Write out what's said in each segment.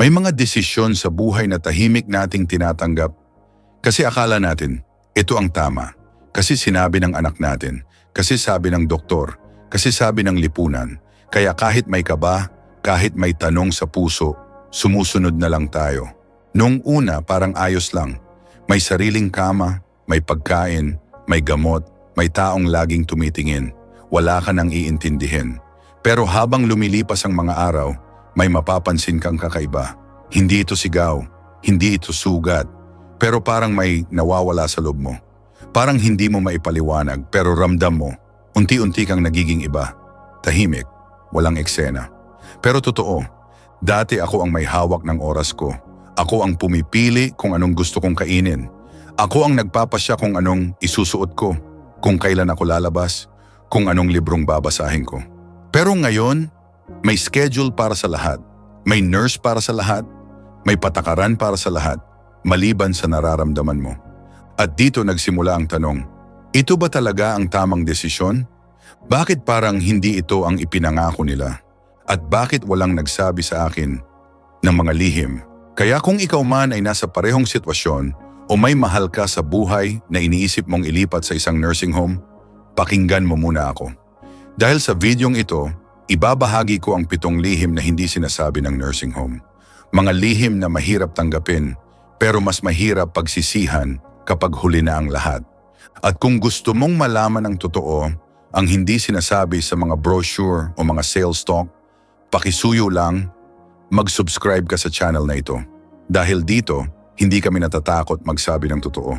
May mga desisyon sa buhay na tahimik nating tinatanggap kasi akala natin, ito ang tama. Kasi sinabi ng anak natin, kasi sabi ng doktor, kasi sabi ng lipunan. Kaya kahit may kaba, kahit may tanong sa puso, sumusunod na lang tayo. Noong una parang ayos lang. May sariling kama, may pagkain, may gamot, may taong laging tumitingin. Wala ka nang iintindihin. Pero habang lumilipas ang mga araw, may mapapansin kang kakaiba. Hindi ito sigaw, hindi ito sugat, pero parang may nawawala sa loob mo. Parang hindi mo maipaliwanag pero ramdam mo, unti-unti kang nagiging iba. Tahimik, walang eksena. Pero totoo, dati ako ang may hawak ng oras ko. Ako ang pumipili kung anong gusto kong kainin. Ako ang nagpapasya kung anong isusuot ko, kung kailan ako lalabas, kung anong librong babasahin ko. Pero ngayon, may schedule para sa lahat. May nurse para sa lahat. May patakaran para sa lahat, maliban sa nararamdaman mo. At dito nagsimula ang tanong, ito ba talaga ang tamang desisyon? Bakit parang hindi ito ang ipinangako nila? At bakit walang nagsabi sa akin ng mga lihim? Kaya kung ikaw man ay nasa parehong sitwasyon o may mahal ka sa buhay na iniisip mong ilipat sa isang nursing home, pakinggan mo muna ako. Dahil sa videong ito, ibabahagi ko ang pitong lihim na hindi sinasabi ng nursing home. Mga lihim na mahirap tanggapin pero mas mahirap pagsisihan kapag huli na ang lahat. At kung gusto mong malaman ang totoo, ang hindi sinasabi sa mga brochure o mga sales talk, pakisuyo lang, mag-subscribe ka sa channel na ito. Dahil dito, hindi kami natatakot magsabi ng totoo.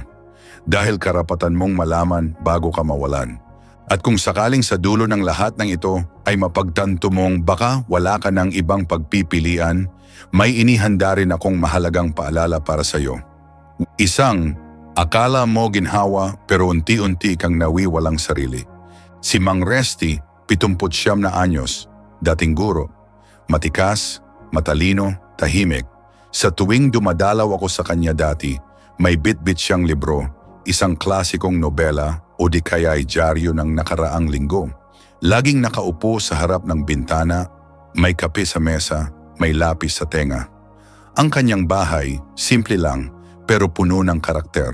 Dahil karapatan mong malaman bago ka mawalan. At kung sakaling sa dulo ng lahat ng ito ay mapagtanto mong baka wala ka ng ibang pagpipilian, may inihanda rin akong mahalagang paalala para sa iyo. Isang, akala mo ginhawa pero unti-unti kang nawiwalang sarili. Si Mang Resti, 79 na anyos, dating guro, matikas, matalino, tahimik. Sa tuwing dumadalaw ako sa kanya dati, may bit-bit siyang libro, isang klasikong nobela o di kaya ay dyaryo ng nakaraang linggo. Laging nakaupo sa harap ng bintana, may kape sa mesa, may lapis sa tenga. Ang kanyang bahay, simple lang, pero puno ng karakter.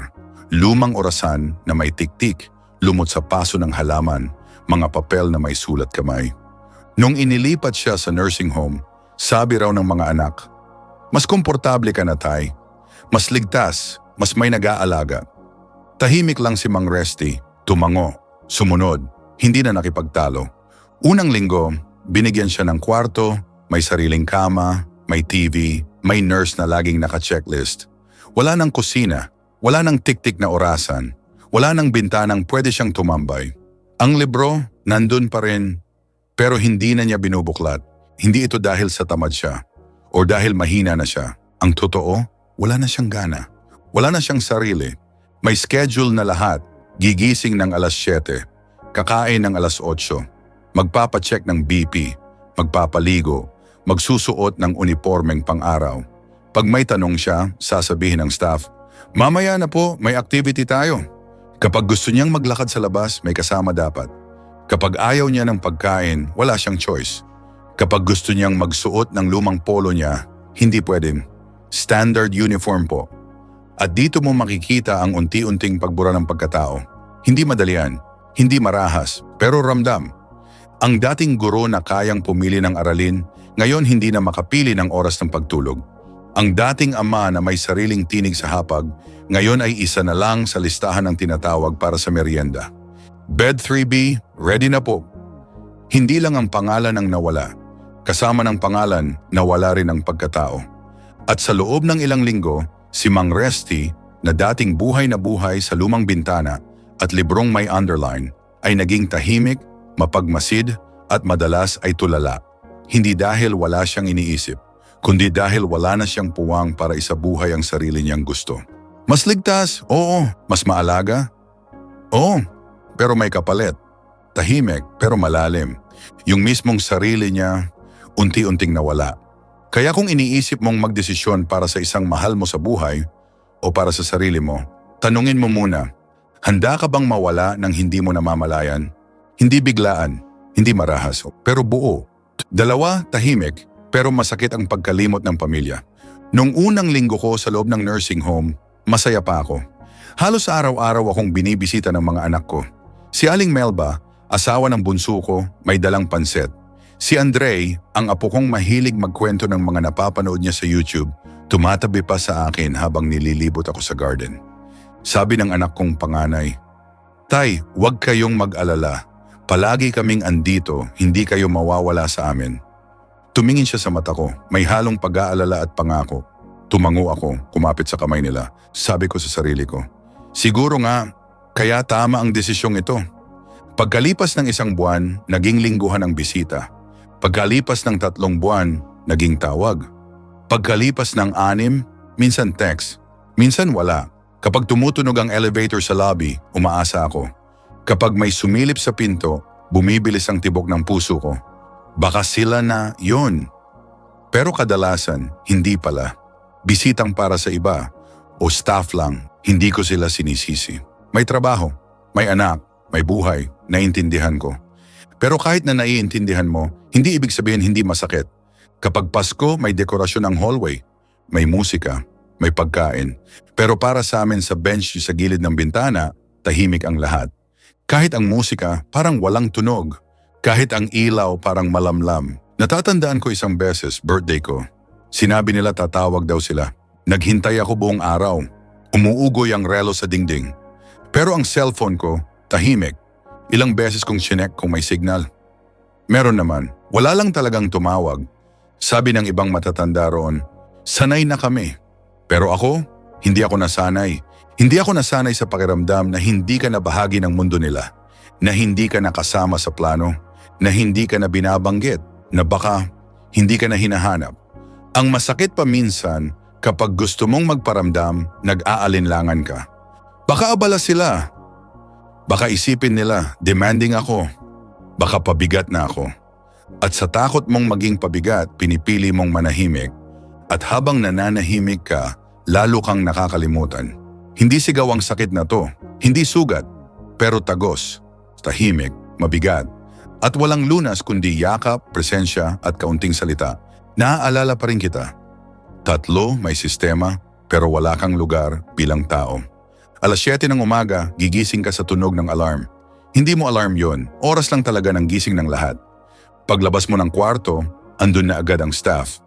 Lumang orasan na may tiktik, lumot sa paso ng halaman, mga papel na may sulat kamay. Nung inilipat siya sa nursing home, sabi raw ng mga anak, Mas komportable ka na tay. Mas ligtas, mas may nag-aalaga. Tahimik lang si Mang Resty, tumango, sumunod, hindi na nakipagtalo. Unang linggo, binigyan siya ng kwarto, may sariling kama, may TV, may nurse na laging naka-checklist. Wala nang kusina, wala nang tik-tik na orasan, wala nang bintanang pwede siyang tumambay. Ang libro, nandun pa rin, pero hindi na niya binubuklat. Hindi ito dahil sa tamad siya o dahil mahina na siya. Ang totoo, wala na siyang gana. Wala na siyang sarili. May schedule na lahat. Gigising ng alas 7, kakain ng alas 8, magpapacheck ng BP, magpapaligo, magsusuot ng uniformeng pang-araw. Pag may tanong siya, sasabihin ng staff, Mamaya na po, may activity tayo. Kapag gusto niyang maglakad sa labas, may kasama dapat. Kapag ayaw niya ng pagkain, wala siyang choice. Kapag gusto niyang magsuot ng lumang polo niya, hindi pwedeng. Standard uniform po. At dito mo makikita ang unti-unting pagbura ng pagkatao. Hindi madali yan, hindi marahas, pero ramdam. Ang dating guro na kayang pumili ng aralin, ngayon hindi na makapili ng oras ng pagtulog. Ang dating ama na may sariling tinig sa hapag, ngayon ay isa na lang sa listahan ng tinatawag para sa merienda. Bed 3B, ready na po. Hindi lang ang pangalan ang nawala, kasama ng pangalan, nawala rin ang pagkatao. At sa loob ng ilang linggo, si Mang Resty, na dating buhay na buhay sa lumang bintana at librong may underline, ay naging tahimik, mapagmasid at madalas ay tulala. Hindi dahil wala siyang iniisip, kundi dahil wala na siyang puwang para isabuhay ang sarili niyang gusto. Mas ligtas, oo. Mas maalaga, oo. Pero may kapalit. Tahimik pero malalim. Yung mismong sarili niya, unti-unting nawala. Kaya kung iniisip mong magdesisyon para sa isang mahal mo sa buhay o para sa sarili mo, tanungin mo muna, handa ka bang mawala ng hindi mo namamalayan? Hindi biglaan, hindi marahas, pero buo. Dalawa, tahimik, pero masakit ang pagkalimot ng pamilya. Nung unang linggo ko sa loob ng nursing home, masaya pa ako. Halos araw-araw akong binibisita ng mga anak ko. Si Aling Melba, asawa ng bunso ko, may dalang panset. Si Andre, ang apo kong mahilig magkwento ng mga napapanood niya sa YouTube, tumatabi pa sa akin habang nililibot ako sa garden. Sabi ng anak kong panganay, Tay, huwag kayong mag-alala. Palagi kaming andito, hindi kayo mawawala sa amin. Tumingin siya sa mata ko, may halong pag-aalala at pangako. Tumango ako, kumapit sa kamay nila. Sabi ko sa sarili ko, siguro nga, kaya tama ang desisyong ito. Pagkalipas ng isang buwan, naging lingguhan ang bisita. Pagkalipas ng tatlong buwan, naging tawag. Pagkalipas ng anim, minsan text, minsan wala. Kapag tumutunog ang elevator sa lobby, umaasa ako. Kapag may sumilip sa pinto, bumibilis ang tibok ng puso ko. Baka sila na yon. Pero kadalasan, hindi pala. Bisitang para sa iba o staff lang, hindi ko sila sinisisi. May trabaho, may anak, may buhay, naiintindihan ko. Pero kahit na naiintindihan mo, hindi ibig sabihin hindi masakit. Kapag Pasko, may dekorasyon ang hallway, may musika, may pagkain. Pero para sa amin sa bench sa gilid ng bintana, tahimik ang lahat. Kahit ang musika, parang walang tunog. Kahit ang ilaw, parang malamlam. Natatandaan ko isang beses, birthday ko. Sinabi nila tatawag daw sila. Naghintay ako buong araw. Umuugoy ang relo sa dingding. Pero ang cellphone ko, tahimik. Ilang beses kong chinek kung may signal. Meron naman, wala lang talagang tumawag. Sabi ng ibang matatanda roon, sanay na kami. Pero ako, hindi ako nasanay. Hindi ako nasanay sa pakiramdam na hindi ka na bahagi ng mundo nila, na hindi ka nakasama sa plano, na hindi ka na binabanggit, na baka hindi ka na hinahanap. Ang masakit pa minsan kapag gusto mong magparamdam, nag-aalinlangan ka. Baka abala sila. Baka isipin nila, demanding ako. Baka pabigat na ako. At sa takot mong maging pabigat, pinipili mong manahimik. At habang nananahimik ka, lalo kang nakakalimutan. Hindi sigaw ang sakit na to, hindi sugat, pero tagos, tahimik, mabigat, at walang lunas kundi yakap, presensya at kaunting salita. Naaalala pa rin kita. Tatlo, may sistema, pero wala kang lugar bilang tao. Alas 7 ng umaga, gigising ka sa tunog ng alarm. Hindi mo alarm yon, oras lang talaga ng gising ng lahat. Paglabas mo ng kwarto, andun na agad ang staff.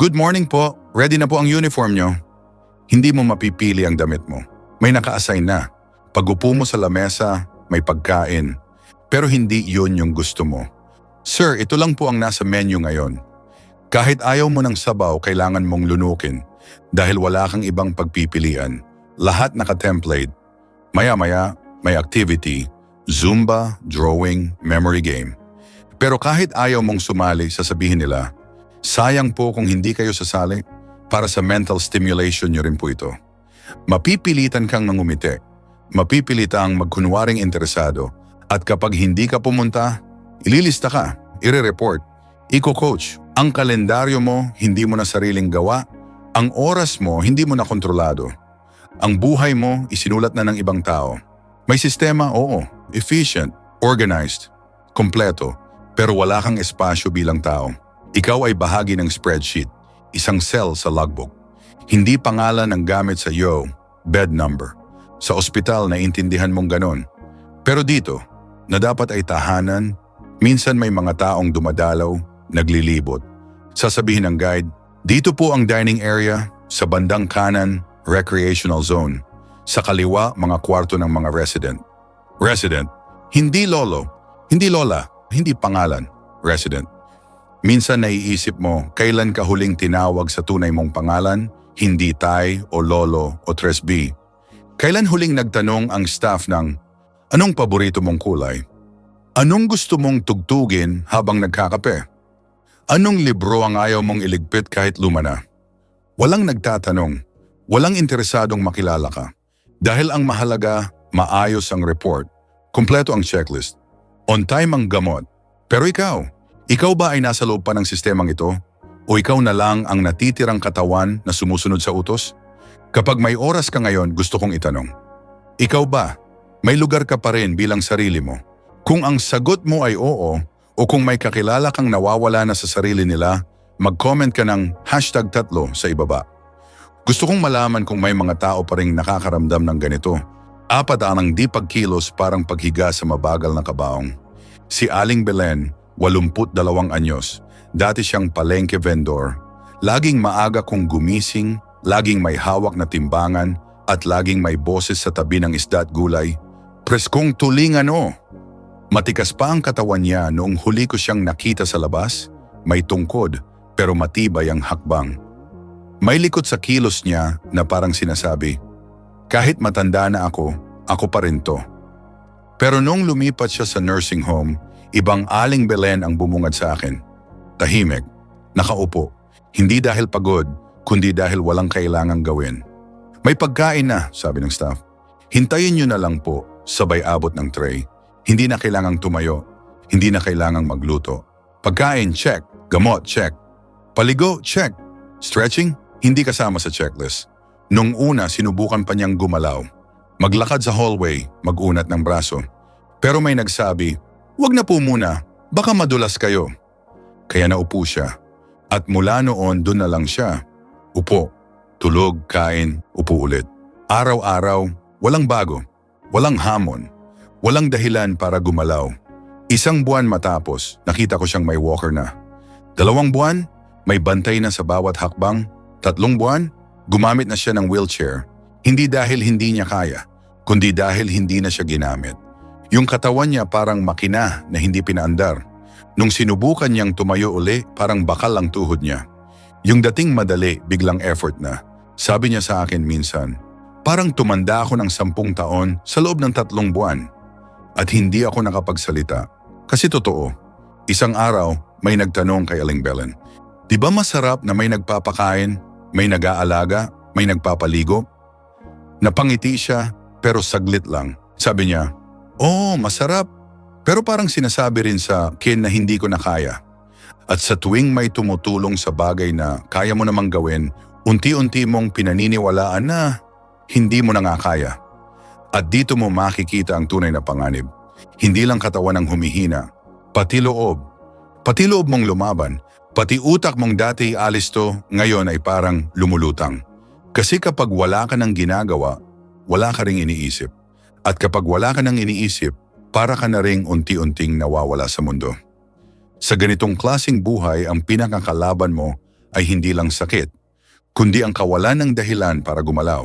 Good morning po, ready na po ang uniform nyo. Hindi mo mapipili ang damit mo. May naka-assign na. Pag-upo mo sa lamesa, may pagkain. Pero hindi yun yung gusto mo. Sir, ito lang po ang nasa menu ngayon. Kahit ayaw mo ng sabaw, kailangan mong lunukin dahil wala kang ibang pagpipilian. Lahat naka-template. Maya-maya, may activity, Zumba, drawing, memory game. Pero kahit ayaw mong sumali, sasabihin nila, sayang po kung hindi kayo sasali, para sa mental stimulation nyo rin po ito. Mapipilitan kang nangumiti. Mapipilitang magkunwaring interesado. At kapag hindi ka pumunta, ililista ka, ire-report, iko-coach. Ang kalendaryo mo, hindi mo na sariling gawa. Ang oras mo, hindi mo na kontrolado. Ang buhay mo, isinulat na ng ibang tao. May sistema, oo. Efficient, organized, kompleto. Pero wala kang espasyo bilang tao. Ikaw ay bahagi ng spreadsheet isang cell sa logbook. Hindi pangalan ang gamit sa yo, bed number. Sa ospital na intindihan mong ganon. Pero dito, na dapat ay tahanan, minsan may mga taong dumadalaw, naglilibot. Sasabihin ng guide, dito po ang dining area, sa bandang kanan, recreational zone. Sa kaliwa, mga kwarto ng mga resident. Resident, hindi lolo, hindi lola, hindi pangalan, resident. Minsan naiisip mo, kailan ka huling tinawag sa tunay mong pangalan, hindi tay o lolo o 3B. Kailan huling nagtanong ang staff ng, anong paborito mong kulay? Anong gusto mong tugtugin habang nagkakape? Anong libro ang ayaw mong iligpit kahit luma na? Walang nagtatanong, walang interesadong makilala ka. Dahil ang mahalaga, maayos ang report, kumpleto ang checklist, on time ang gamot. Pero ikaw, ikaw ba ay nasa loob pa ng sistemang ito? O ikaw na lang ang natitirang katawan na sumusunod sa utos? Kapag may oras ka ngayon, gusto kong itanong. Ikaw ba, may lugar ka pa rin bilang sarili mo? Kung ang sagot mo ay oo, o kung may kakilala kang nawawala na sa sarili nila, mag-comment ka ng hashtag tatlo sa ibaba. Gusto kong malaman kung may mga tao pa rin nakakaramdam ng ganito. Apat ang di pagkilos parang paghiga sa mabagal na kabaong. Si Aling Belen, 82 anyos. Dati siyang palengke vendor. Laging maaga kong gumising, laging may hawak na timbangan, at laging may boses sa tabi ng isda at gulay. Preskong tulingan o! Matikas pa ang katawan niya noong huli ko siyang nakita sa labas. May tungkod, pero matibay ang hakbang. May likot sa kilos niya na parang sinasabi, kahit matanda na ako, ako pa rin to. Pero nung lumipat siya sa nursing home, ibang aling Belen ang bumungad sa akin. Tahimik, nakaupo, hindi dahil pagod, kundi dahil walang kailangang gawin. May pagkain na, sabi ng staff. Hintayin niyo na lang po, sabay abot ng tray. Hindi na kailangang tumayo, hindi na kailangang magluto. Pagkain, check. Gamot, check. Paligo, check. Stretching, hindi kasama sa checklist. Nung una, sinubukan pa niyang gumalaw. Maglakad sa hallway, magunat ng braso. Pero may nagsabi, Huwag na po muna, baka madulas kayo. Kaya naupo siya. At mula noon, doon na lang siya. Upo, tulog, kain, upo ulit. Araw-araw, walang bago, walang hamon, walang dahilan para gumalaw. Isang buwan matapos, nakita ko siyang may walker na. Dalawang buwan, may bantay na sa bawat hakbang. Tatlong buwan, gumamit na siya ng wheelchair. Hindi dahil hindi niya kaya, kundi dahil hindi na siya ginamit. Yung katawan niya parang makina na hindi pinaandar. Nung sinubukan niyang tumayo uli, parang bakal ang tuhod niya. Yung dating madali, biglang effort na. Sabi niya sa akin minsan, parang tumanda ako ng sampung taon sa loob ng tatlong buwan. At hindi ako nakapagsalita. Kasi totoo, isang araw may nagtanong kay Aling Belen, Di ba masarap na may nagpapakain, may nag-aalaga, may nagpapaligo? Napangiti siya pero saglit lang. Sabi niya, Oo, masarap. Pero parang sinasabi rin sa kin na hindi ko na kaya. At sa tuwing may tumutulong sa bagay na kaya mo namang gawin, unti-unti mong pinaniniwalaan na hindi mo na nga kaya. At dito mo makikita ang tunay na panganib. Hindi lang katawan ang humihina, pati loob. Pati loob mong lumaban, pati utak mong dati alis to, ngayon ay parang lumulutang. Kasi kapag wala ka ng ginagawa, wala ka ring iniisip. At kapag wala ka ng iniisip, para ka na ring unti-unting nawawala sa mundo. Sa ganitong klasing buhay, ang pinakakalaban mo ay hindi lang sakit, kundi ang kawalan ng dahilan para gumalaw.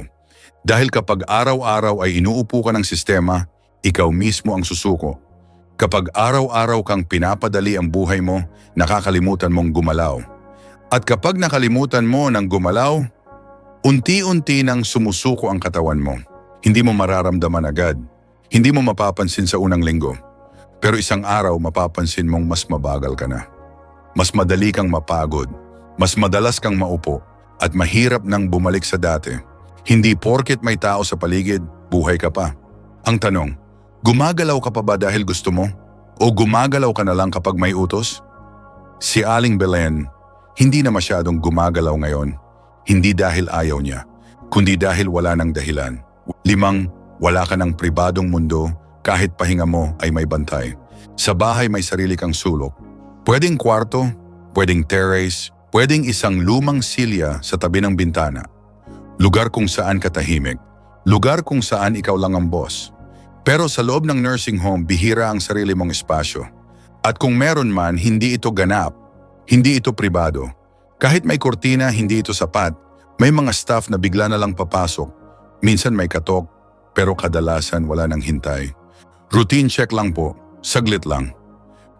Dahil kapag araw-araw ay inuupo ka ng sistema, ikaw mismo ang susuko. Kapag araw-araw kang pinapadali ang buhay mo, nakakalimutan mong gumalaw. At kapag nakalimutan mo ng gumalaw, unti-unti nang sumusuko ang katawan mo. Hindi mo mararamdaman agad. Hindi mo mapapansin sa unang linggo. Pero isang araw mapapansin mong mas mabagal ka na. Mas madali kang mapagod. Mas madalas kang maupo. At mahirap nang bumalik sa dati. Hindi porket may tao sa paligid, buhay ka pa. Ang tanong, gumagalaw ka pa ba dahil gusto mo? O gumagalaw ka na lang kapag may utos? Si Aling Belen, hindi na masyadong gumagalaw ngayon. Hindi dahil ayaw niya, kundi dahil wala ng dahilan. Limang, wala ka ng pribadong mundo kahit pahinga mo ay may bantay. Sa bahay may sarili kang sulok. Pwedeng kwarto, pwedeng terrace, pwedeng isang lumang silya sa tabi ng bintana. Lugar kung saan katahimik. Lugar kung saan ikaw lang ang boss. Pero sa loob ng nursing home, bihira ang sarili mong espasyo. At kung meron man, hindi ito ganap. Hindi ito pribado. Kahit may kortina, hindi ito sapat. May mga staff na bigla na lang papasok. Minsan may katok, pero kadalasan wala nang hintay. Routine check lang po, saglit lang.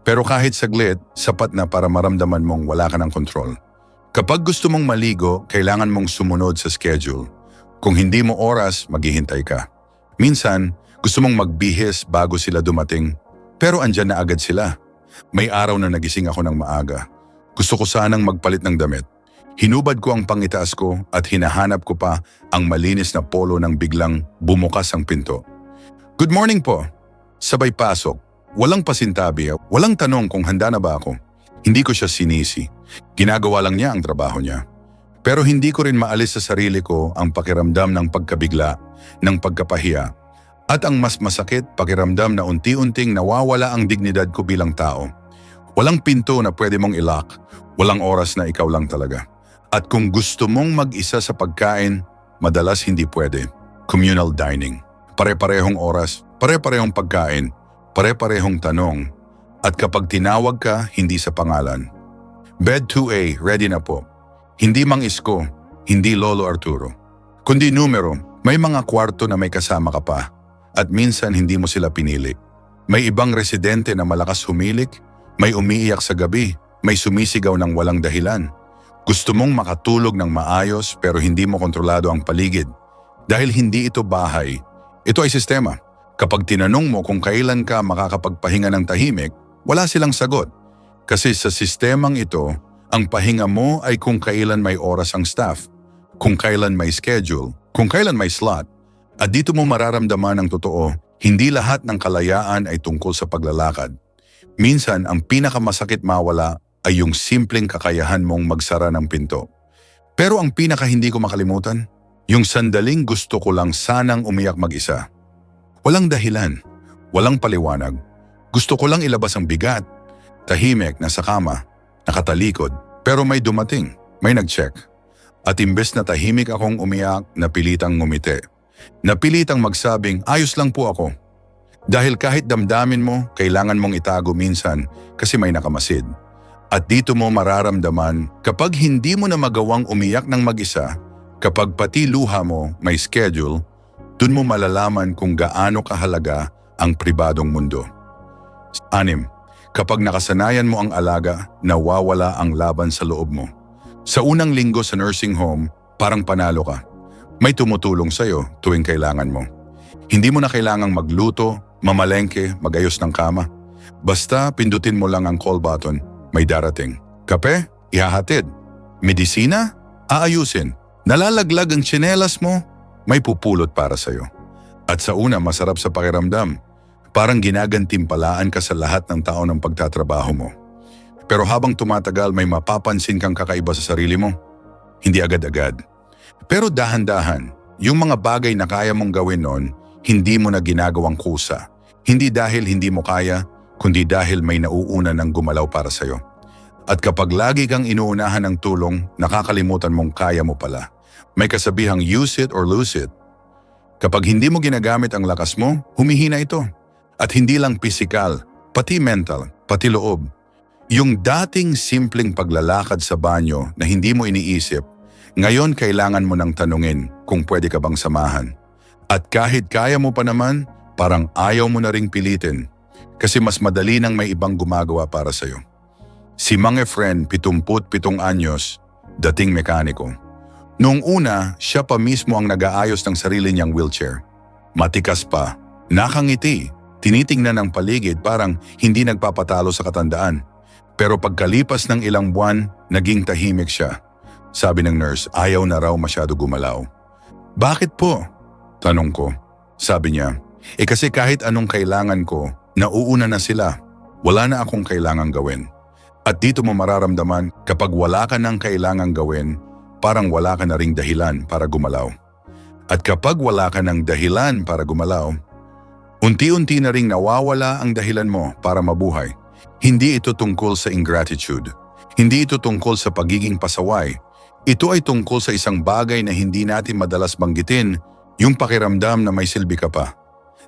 Pero kahit saglit, sapat na para maramdaman mong wala ka ng kontrol. Kapag gusto mong maligo, kailangan mong sumunod sa schedule. Kung hindi mo oras, maghihintay ka. Minsan, gusto mong magbihis bago sila dumating, pero andyan na agad sila. May araw na nagising ako ng maaga. Gusto ko sanang magpalit ng damit. Hinubad ko ang pangitaas ko at hinahanap ko pa ang malinis na polo nang biglang bumukas ang pinto. Good morning po. Sabay pasok. Walang pasintabi, walang tanong kung handa na ba ako. Hindi ko siya sinisi. Ginagawa lang niya ang trabaho niya. Pero hindi ko rin maalis sa sarili ko ang pakiramdam ng pagkabigla, ng pagkapahiya, at ang mas masakit pakiramdam na unti-unting nawawala ang dignidad ko bilang tao. Walang pinto na pwede mong ilock, walang oras na ikaw lang talaga. At kung gusto mong mag-isa sa pagkain, madalas hindi pwede. Communal dining. Pare-parehong oras, pare-parehong pagkain, pare-parehong tanong. At kapag tinawag ka, hindi sa pangalan. Bed 2A, ready na po. Hindi mang isko, hindi Lolo Arturo. Kundi numero, may mga kwarto na may kasama ka pa. At minsan hindi mo sila pinili. May ibang residente na malakas humilik, may umiiyak sa gabi, may sumisigaw ng walang dahilan. Gusto mong makatulog ng maayos pero hindi mo kontrolado ang paligid. Dahil hindi ito bahay, ito ay sistema. Kapag tinanong mo kung kailan ka makakapagpahinga ng tahimik, wala silang sagot. Kasi sa sistemang ito, ang pahinga mo ay kung kailan may oras ang staff, kung kailan may schedule, kung kailan may slot. At dito mo mararamdaman ang totoo, hindi lahat ng kalayaan ay tungkol sa paglalakad. Minsan, ang pinakamasakit mawala ay yung simpleng kakayahan mong magsara ng pinto. Pero ang pinaka hindi ko makalimutan, yung sandaling gusto ko lang sanang umiyak mag-isa. Walang dahilan, walang paliwanag. Gusto ko lang ilabas ang bigat, tahimik na sa kama, nakatalikod. Pero may dumating, may nag-check. At imbes na tahimik akong umiyak, napilitang ngumiti. Napilitang magsabing, ayos lang po ako. Dahil kahit damdamin mo, kailangan mong itago minsan kasi may nakamasid. At dito mo mararamdaman kapag hindi mo na magawang umiyak ng mag-isa, kapag pati luha mo may schedule, dun mo malalaman kung gaano kahalaga ang pribadong mundo. Anim, kapag nakasanayan mo ang alaga, nawawala ang laban sa loob mo. Sa unang linggo sa nursing home, parang panalo ka. May tumutulong sa'yo tuwing kailangan mo. Hindi mo na kailangang magluto, mamalengke, magayos ng kama. Basta pindutin mo lang ang call button, may darating. Kape? Ihahatid. Medisina? Aayusin. Nalalaglag ang tsinelas mo? May pupulot para sa'yo. At sa una, masarap sa pakiramdam. Parang ginagantimpalaan ka sa lahat ng tao ng pagtatrabaho mo. Pero habang tumatagal, may mapapansin kang kakaiba sa sarili mo. Hindi agad-agad. Pero dahan-dahan, yung mga bagay na kaya mong gawin noon, hindi mo na ginagawang kusa. Hindi dahil hindi mo kaya, kundi dahil may nauuna ng gumalaw para sa'yo. At kapag lagi kang inuunahan ng tulong, nakakalimutan mong kaya mo pala. May kasabihang use it or lose it. Kapag hindi mo ginagamit ang lakas mo, humihina ito. At hindi lang pisikal, pati mental, pati loob. Yung dating simpleng paglalakad sa banyo na hindi mo iniisip, ngayon kailangan mo nang tanungin kung pwede ka bang samahan. At kahit kaya mo pa naman, parang ayaw mo na ring pilitin kasi mas madali nang may ibang gumagawa para sa'yo. Si Mang Efren, 77 anyos, dating mekaniko. Noong una, siya pa mismo ang nag-aayos ng sarili niyang wheelchair. Matikas pa, nakangiti, tinitingnan ang paligid parang hindi nagpapatalo sa katandaan. Pero pagkalipas ng ilang buwan, naging tahimik siya. Sabi ng nurse, ayaw na raw masyado gumalaw. Bakit po? Tanong ko. Sabi niya, eh kasi kahit anong kailangan ko, nauuna na sila. Wala na akong kailangang gawin. At dito mo mararamdaman kapag wala ka ng kailangang gawin, parang wala ka na ring dahilan para gumalaw. At kapag wala ka ng dahilan para gumalaw, unti-unti na ring nawawala ang dahilan mo para mabuhay. Hindi ito tungkol sa ingratitude. Hindi ito tungkol sa pagiging pasaway. Ito ay tungkol sa isang bagay na hindi natin madalas banggitin, yung pakiramdam na may silbi ka pa,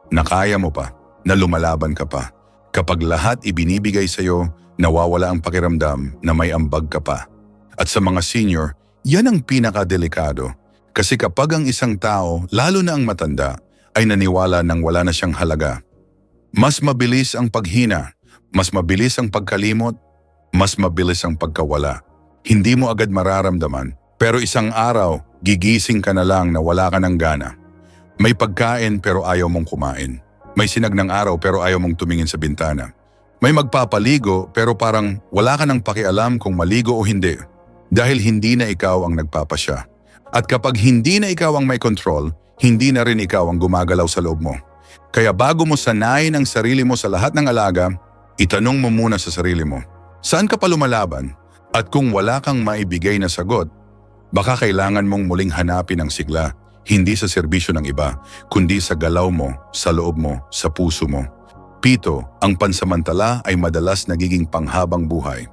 na kaya mo pa, na lumalaban ka pa. Kapag lahat ibinibigay sa'yo, nawawala ang pakiramdam na may ambag ka pa. At sa mga senior, yan ang pinakadelikado. Kasi kapag ang isang tao, lalo na ang matanda, ay naniwala nang wala na siyang halaga. Mas mabilis ang paghina, mas mabilis ang pagkalimot, mas mabilis ang pagkawala. Hindi mo agad mararamdaman, pero isang araw, gigising ka na lang na wala ka ng gana. May pagkain pero ayaw mong kumain. May sinag ng araw pero ayaw mong tumingin sa bintana. May magpapaligo pero parang wala ka nang pakialam kung maligo o hindi. Dahil hindi na ikaw ang nagpapasya. At kapag hindi na ikaw ang may control, hindi na rin ikaw ang gumagalaw sa loob mo. Kaya bago mo sanayin ang sarili mo sa lahat ng alaga, itanong mo muna sa sarili mo, saan ka pa lumalaban? At kung wala kang maibigay na sagot, baka kailangan mong muling hanapin ang sigla, hindi sa serbisyo ng iba, kundi sa galaw mo, sa loob mo, sa puso mo. Pito, ang pansamantala ay madalas nagiging panghabang buhay.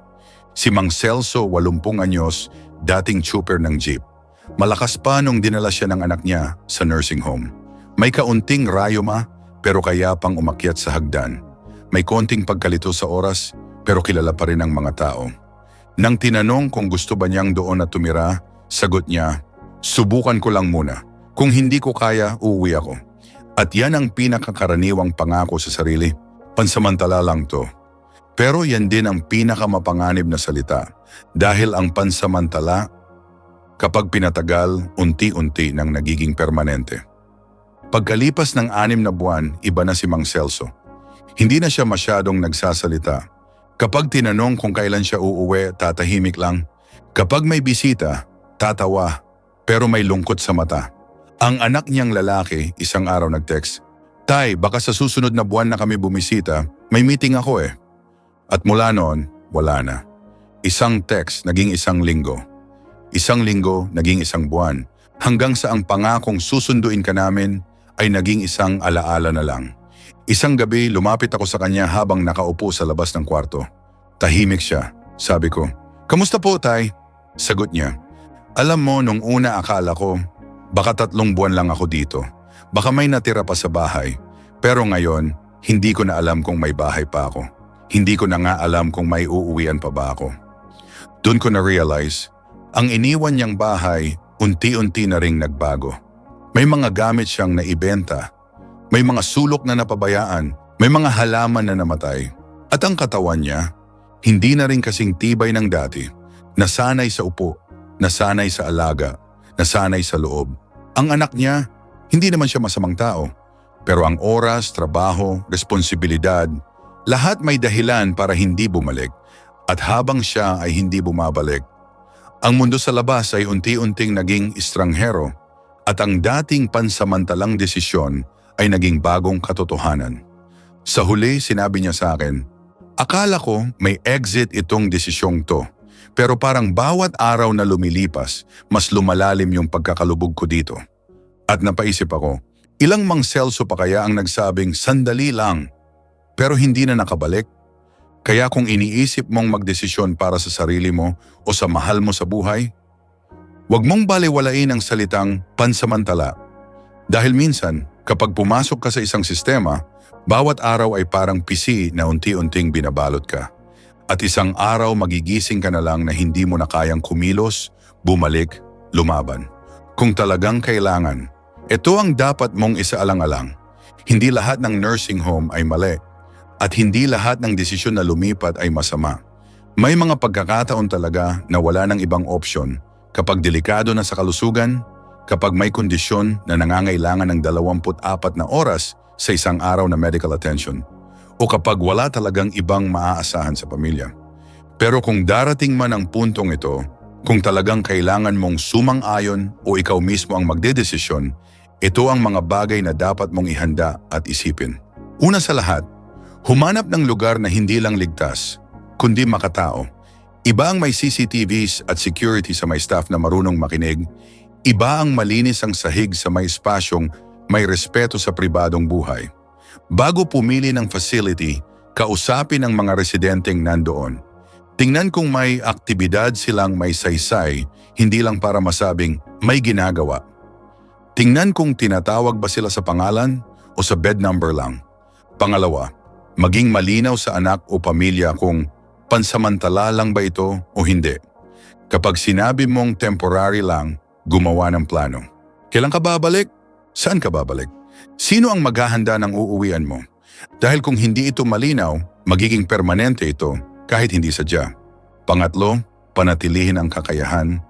Si Mang Celso, 80 anyos, dating trooper ng jeep. Malakas pa nung dinala siya ng anak niya sa nursing home. May kaunting rayoma pero kaya pang umakyat sa hagdan. May konting pagkalito sa oras pero kilala pa rin ang mga tao. Nang tinanong kung gusto ba niyang doon na tumira, sagot niya, subukan ko lang muna. Kung hindi ko kaya, uuwi ako. At yan ang pinakakaraniwang pangako sa sarili. Pansamantala lang to. Pero yan din ang pinakamapanganib na salita dahil ang pansamantala kapag pinatagal, unti-unti nang nagiging permanente. Pagkalipas ng anim na buwan, iba na si Mang Celso. Hindi na siya masyadong nagsasalita. Kapag tinanong kung kailan siya uuwi, tatahimik lang. Kapag may bisita, tatawa, pero may lungkot sa mata. Ang anak niyang lalaki, isang araw nag-text, Tay, baka sa susunod na buwan na kami bumisita, may meeting ako eh. At mula noon, wala na. Isang text, naging isang linggo. Isang linggo, naging isang buwan. Hanggang sa ang pangakong susunduin ka namin ay naging isang alaala na lang. Isang gabi, lumapit ako sa kanya habang nakaupo sa labas ng kwarto. Tahimik siya. Sabi ko, Kamusta po, Tay? Sagot niya, Alam mo, nung una akala ko, baka tatlong buwan lang ako dito. Baka may natira pa sa bahay. Pero ngayon, hindi ko na alam kung may bahay pa ako. Hindi ko na nga alam kung may uuwian pa ba ako. Doon ko na-realize, ang iniwan niyang bahay, unti-unti na ring nagbago. May mga gamit siyang naibenta. May mga sulok na napabayaan. May mga halaman na namatay. At ang katawan niya, hindi na rin kasing tibay ng dati. Nasanay sa upo, nasanay sa alaga, nasanay sa loob. Ang anak niya, hindi naman siya masamang tao. Pero ang oras, trabaho, responsibilidad, lahat may dahilan para hindi bumalik. At habang siya ay hindi bumabalik, ang mundo sa labas ay unti-unting naging estranghero at ang dating pansamantalang desisyon ay naging bagong katotohanan. Sa huli, sinabi niya sa akin, Akala ko may exit itong desisyong to, pero parang bawat araw na lumilipas, mas lumalalim yung pagkakalubog ko dito. At napaisip ako, ilang mang selso pa kaya ang nagsabing sandali lang, pero hindi na nakabalik? Kaya kung iniisip mong magdesisyon para sa sarili mo o sa mahal mo sa buhay, huwag mong baliwalain ang salitang pansamantala. Dahil minsan, kapag pumasok ka sa isang sistema, bawat araw ay parang pisi na unti-unting binabalot ka. At isang araw magigising ka na lang na hindi mo na kayang kumilos, bumalik, lumaban. Kung talagang kailangan, ito ang dapat mong isaalang-alang. Hindi lahat ng nursing home ay mali at hindi lahat ng desisyon na lumipat ay masama. May mga pagkakataon talaga na wala ng ibang opsyon kapag delikado na sa kalusugan, kapag may kondisyon na nangangailangan ng 24 na oras sa isang araw na medical attention, o kapag wala talagang ibang maaasahan sa pamilya. Pero kung darating man ang puntong ito, kung talagang kailangan mong sumang-ayon o ikaw mismo ang magdedesisyon, ito ang mga bagay na dapat mong ihanda at isipin. Una sa lahat, Humanap ng lugar na hindi lang ligtas, kundi makatao. Iba ang may CCTVs at security sa may staff na marunong makinig. Iba ang malinis ang sahig sa may espasyong may respeto sa pribadong buhay. Bago pumili ng facility, kausapin ang mga residenteng nandoon. Tingnan kung may aktibidad silang may saysay, hindi lang para masabing may ginagawa. Tingnan kung tinatawag ba sila sa pangalan o sa bed number lang. Pangalawa, Maging malinaw sa anak o pamilya kung pansamantala lang ba ito o hindi. Kapag sinabi mong temporary lang, gumawa ng plano. Kailan ka babalik? Saan ka babalik? Sino ang maghahanda ng uuwian mo? Dahil kung hindi ito malinaw, magiging permanente ito kahit hindi sadya. Pangatlo, panatilihin ang kakayahan.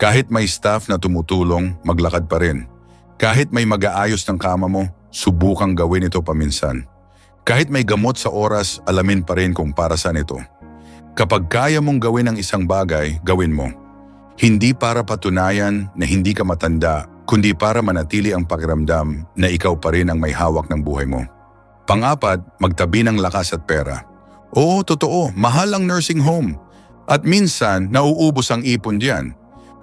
Kahit may staff na tumutulong, maglakad pa rin. Kahit may mag-aayos ng kama mo, subukang gawin ito paminsan. Kahit may gamot sa oras, alamin pa rin kung para saan ito. Kapag kaya mong gawin ang isang bagay, gawin mo. Hindi para patunayan na hindi ka matanda, kundi para manatili ang pakiramdam na ikaw pa rin ang may hawak ng buhay mo. Pangapat, magtabi ng lakas at pera. Oo, totoo, mahal ang nursing home. At minsan, nauubos ang ipon diyan.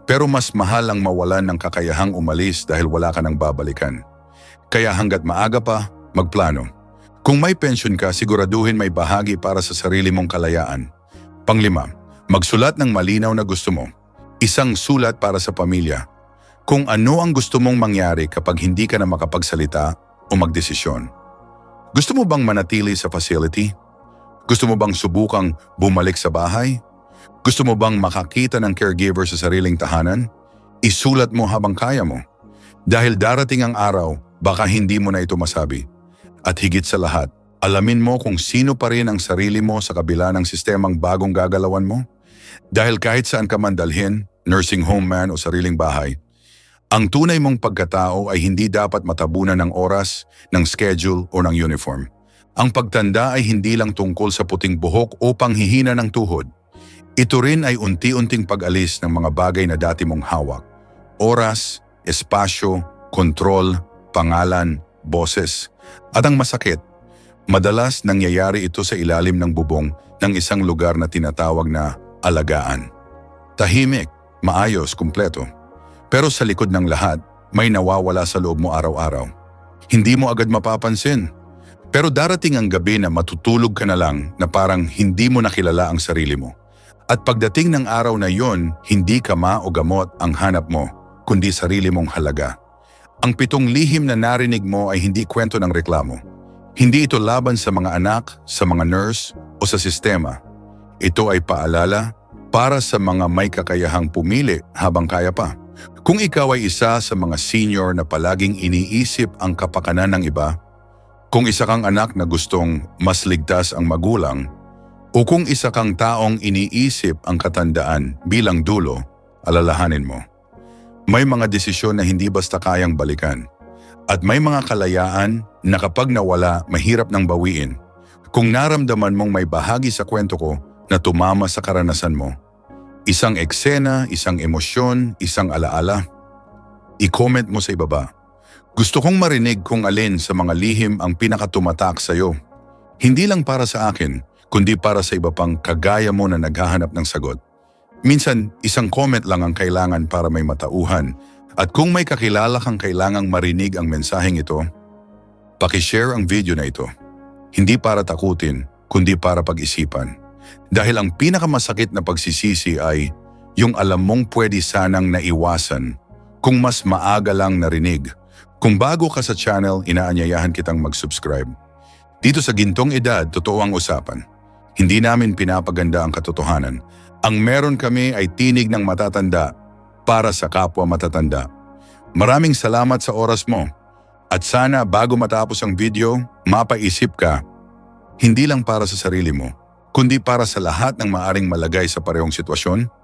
Pero mas mahal ang mawalan ng kakayahang umalis dahil wala ka nang babalikan. Kaya hanggat maaga pa, magplano. Kung may pension ka, siguraduhin may bahagi para sa sarili mong kalayaan. Panglima, magsulat ng malinaw na gusto mo. Isang sulat para sa pamilya. Kung ano ang gusto mong mangyari kapag hindi ka na makapagsalita o magdesisyon. Gusto mo bang manatili sa facility? Gusto mo bang subukang bumalik sa bahay? Gusto mo bang makakita ng caregiver sa sariling tahanan? Isulat mo habang kaya mo. Dahil darating ang araw, baka hindi mo na ito masabi. At higit sa lahat, alamin mo kung sino pa rin ang sarili mo sa kabila ng sistemang bagong gagalawan mo. Dahil kahit saan ka man dalhin, nursing home man o sariling bahay, ang tunay mong pagkatao ay hindi dapat matabunan ng oras, ng schedule o ng uniform. Ang pagtanda ay hindi lang tungkol sa puting buhok o panghihina ng tuhod. Ito rin ay unti-unting pag-alis ng mga bagay na dati mong hawak. Oras, espasyo, kontrol, pangalan, boses. At ang masakit, madalas nangyayari ito sa ilalim ng bubong ng isang lugar na tinatawag na alagaan. Tahimik, maayos, kumpleto. Pero sa likod ng lahat, may nawawala sa loob mo araw-araw. Hindi mo agad mapapansin. Pero darating ang gabi na matutulog ka na lang na parang hindi mo nakilala ang sarili mo. At pagdating ng araw na yon, hindi kama o gamot ang hanap mo, kundi sarili mong halaga. Ang pitong lihim na narinig mo ay hindi kwento ng reklamo. Hindi ito laban sa mga anak, sa mga nurse o sa sistema. Ito ay paalala para sa mga may kakayahang pumili habang kaya pa. Kung ikaw ay isa sa mga senior na palaging iniisip ang kapakanan ng iba, kung isa kang anak na gustong mas ligtas ang magulang, o kung isa kang taong iniisip ang katandaan bilang dulo, alalahanin mo. May mga desisyon na hindi basta kayang balikan. At may mga kalayaan na kapag nawala, mahirap nang bawiin. Kung naramdaman mong may bahagi sa kwento ko na tumama sa karanasan mo, isang eksena, isang emosyon, isang alaala, i-comment mo sa ibaba. Gusto kong marinig kung alin sa mga lihim ang pinakatumatak sa iyo. Hindi lang para sa akin, kundi para sa iba pang kagaya mo na naghahanap ng sagot. Minsan, isang comment lang ang kailangan para may matauhan. At kung may kakilala kang kailangang marinig ang mensaheng ito, pakishare ang video na ito. Hindi para takutin, kundi para pag-isipan. Dahil ang pinakamasakit na pagsisisi ay yung alam mong pwede sanang naiwasan kung mas maaga lang narinig. Kung bago ka sa channel, inaanyayahan kitang mag-subscribe. Dito sa gintong edad, totoo ang usapan. Hindi namin pinapaganda ang katotohanan. Ang meron kami ay tinig ng matatanda para sa kapwa matatanda. Maraming salamat sa oras mo. At sana bago matapos ang video, mapaisip ka, hindi lang para sa sarili mo, kundi para sa lahat ng maaring malagay sa parehong sitwasyon